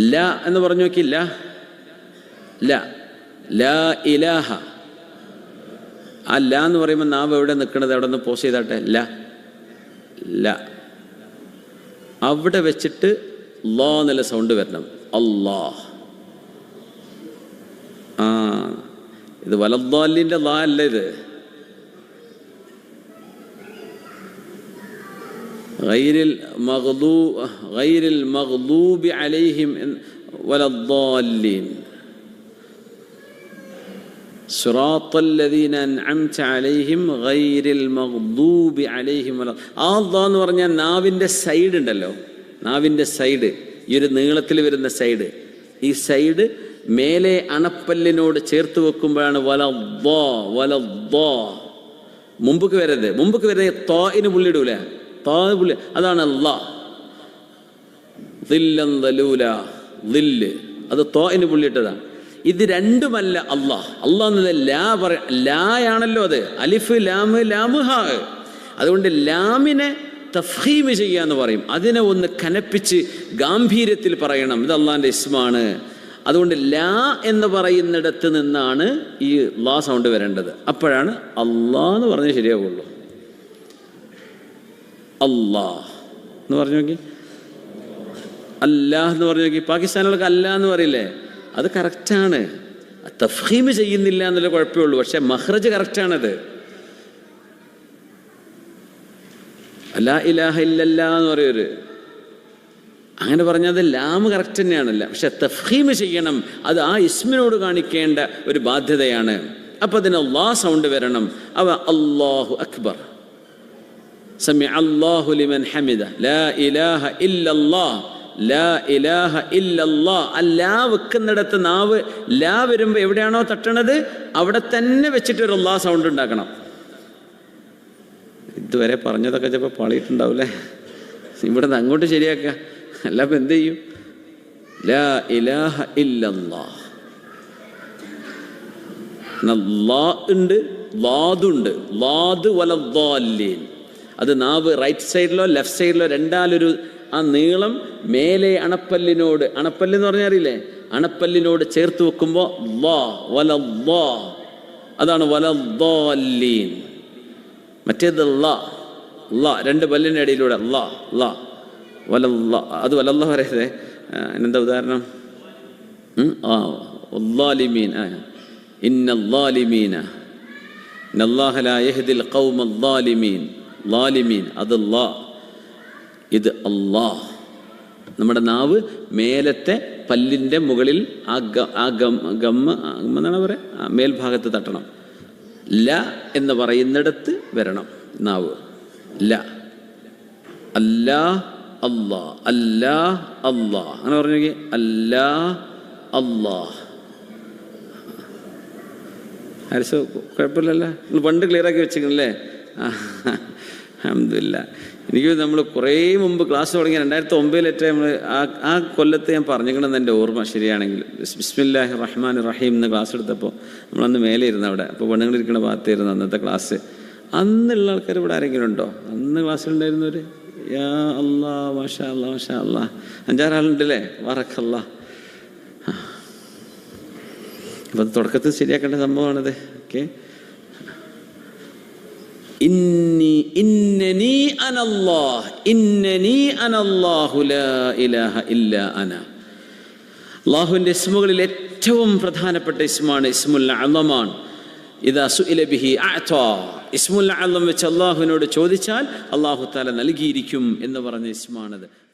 ല എന്ന് പറഞ്ഞു നോക്കില്ല ല. ലാ. ഇലാഹ. ആ ല എന്ന് പറയുമ്പോൾ നാവ് എവിടെ നിൽക്കണത് അവിടെ നിന്ന് പോസ് ചെയ്താട്ടെ. ല. ല. അവിടെ വെച്ചിട്ട് ലോ എന്നുള്ള സൗണ്ട് വരണം. അല്ലാ ആ. ഇത് വലദ്ദാലിന്റെ ലാ അല്ല ഇത്. غير المغضوب غير المغضوب عليهم ولا الضالين صراط الذين أنعمت عليهم غير المغضوب عليهم ولا ആ ദ്വാ എന്ന് പറഞ്ഞാൽ നാവിൻ്റെ സൈഡ് ഉണ്ടല്ലോ നാവിൻ്റെ സൈഡ് ഈ ഒരു നീളത്തിൽ വരുന്ന സൈഡ് ഈ സൈഡ് മേലെ അണപ്പല്ലിനോട് ചേർത്ത് വെക്കുമ്പോഴാണ് വല ദ്വാ വല ദ്വാ മുമ്പക്ക് വരരുത് മുമ്പക്ക് വരുന്നത് തോയിന് പുള്ളിയിടൂല തോ പുള്ളി അതാണ് ദില്ല്. അത് തോയിന് പുള്ളിയിട്ടതാണ്. ഇത് രണ്ടുമല്ല അള്ളാഹ് അള്ളാഹ് എന്നത് ലാ പറ ലായാണല്ലോ അത്. അലിഫ് ലാമ് ലാമ് ഹാ. അതുകൊണ്ട് ലാമിനെ തഫീമ് ചെയ്യാന്ന് പറയും. അതിനെ ഒന്ന് കനപ്പിച്ച് ഗാംഭീര്യത്തിൽ പറയണം. ഇത് അള്ളാഹിന്റെ ഇസ്മാണ്. അതുകൊണ്ട് ലാ എന്ന് പറയുന്നിടത്ത് നിന്നാണ് ഈ ലാ സൗണ്ട് വരേണ്ടത്. അപ്പോഴാണ് അള്ളാഹ് എന്ന് പറഞ്ഞ് ശരിയാവുള്ളൂ. അല്ലാ എന്ന് പറഞ്ഞു നോക്കി. അല്ലാഹ് എന്ന് പറഞ്ഞു നോക്കി. പാകിസ്ഥാനിലൊക്കെ അല്ല എന്ന് പറയില്ലേ? അത് കറക്റ്റാണ് തഫീം ചെയ്യുന്നില്ല എന്നുള്ള കുഴപ്പമേ ഉള്ളൂ പക്ഷെ മഹ്റജ് കറക്റ്റാണത് അല്ല ഇലാഹ ഇല്ലല്ല എന്ന് പറയൊരു. അങ്ങനെ പറഞ്ഞത് ലാമ് കറക്റ്റ് തന്നെയാണല്ല. പക്ഷെ തഫീം ചെയ്യണം. അത് ആ ഇസ്മിനോട് കാണിക്കേണ്ട ഒരു ബാധ്യതയാണ്. അപ്പം അതിന് അള്ളാഹ് സൗണ്ട് വരണം. അവ അള്ളാഹു അക്ബർ. സമി لمن حمده لا ലാ ഇലാഹ الله ലാ ഇലാഹ ഇല്ലല്ലാ അല്ലാ വെക്കുന്നിടത്ത് നാവ്. ലാ വരുമ്പോൾ എവിടെയാണോ തട്ടണത്? അവിടെ തന്നെ വെച്ചിട്ട് ഒരു അല്ലാ സൗണ്ട് ഉണ്ടാക്കണം. ഇതുവരെ പറഞ്ഞതൊക്കെ ചിലപ്പോൾ പാളിയിട്ടുണ്ടാവില്ലേ? ഇവിടെ നിന്ന് അങ്ങോട്ട് ശരിയാക്ക അല്ല അപ്പം എന്ത് ചെയ്യും? ലാ ഇലാഹ ഇല്ലല്ലാ ലാ ഉണ്ട് ലാദുണ്ട്. ലാദ് വലദ്ദാലീൻ അത് നാവ് റൈറ്റ് സൈഡിലോ ലെഫ്റ്റ് സൈഡിലോ രണ്ടാലൊരു ആ നീളം മേലെ അണപ്പല്ലിനോട് അണപ്പല്ല് എന്ന് പറഞ്ഞാൽ അറിയില്ലേ? അണപ്പല്ലിനോട് ചേർത്ത് വെക്കുമ്പോൾ വല അതാണ് വലദ്ദാലീൻ മറ്റേത് രണ്ട് പല്ലിന്റെ ഇടയിലൂടെ വല അത് വലല്ല പറയരുതേ. എന്താ ഉദാഹരണം? ഇന്നല്ലാലിമീന ആ വല്ലാലിമീൻ. ആ ഇന്ന ല്ലാലിമീന ലാലിമീൻ അത് ലാ. ഇത് അല്ലാഹ് നമ്മുടെ നാവ് മേലത്തെ പല്ലിന്റെ മുകളിൽ ആ ഗ ആ ഗം ഗമ്മ എന്നാണ് പറയുക മേൽഭാഗത്ത് തട്ടണം. ല എന്ന് പറയുന്നിടത്ത് വരണം നാവ്. ല. അല്ലാ അല്ലാ. അല്ലാ അല്ലാ. അങ്ങനെ പറഞ്ഞു അല്ലാ അല്ലാ. ഹരിസ് കുഴപ്പമില്ലല്ലേ. പണ്ട് ക്ലിയർ ആക്കി വെച്ചിരിക്കണല്ലേ? അഹമ്മദില്ല എനിക്ക് നമ്മൾ കുറേ മുമ്പ് ക്ലാസ് തുടങ്ങി രണ്ടായിരത്തി ഒമ്പതിലേറ്റ നമ്മൾ ആ ആ കൊല്ലത്ത് ഞാൻ പറഞ്ഞിരിക്കണമെന്ന് എന്റെ ഓർമ്മ ശരിയാണെങ്കിൽ. ബിസ്മില്ലാഹി റഹ്മാൻ റഹീം എന്ന് ക്ലാസ് എടുത്തപ്പോൾ നമ്മളന്ന് മേലെ ഇരുന്നു അവിടെ അപ്പോൾ പെണ്ണുങ്ങളിരിക്കുന്ന ഭാഗത്തായിരുന്നു അന്നത്തെ ക്ലാസ്. അന്നുള്ള ആൾക്കാർ ഇവിടെ ആരെങ്കിലും ഉണ്ടോ? അന്ന് ക്ലാസ്സിലുണ്ടായിരുന്നവർ യാ അല്ലാ മാഷാ അല്ലാ മാഷാ അല്ലാ അഞ്ചാറാളുണ്ടല്ലേ? വറക്കല്ലാ. അപ്പം തുടക്കത്തിൽ ശരിയാക്കേണ്ട സംഭവമാണത്. ഓക്കെ. അള്ളാഹുവിന്റെ ഇസ്മുകളിൽ ഏറ്റവും പ്രധാനപ്പെട്ട ഇസ്മാണ് ഇസ്മുൽ അലമാണ് ഇതാ സുഇല ഇസ്മുൽ അലം വെച്ച് അള്ളാഹുവിനോട് ചോദിച്ചാൽ അള്ളാഹു താല നൽകിയിരിക്കും എന്ന് പറഞ്ഞ ഇസ്മാണത്.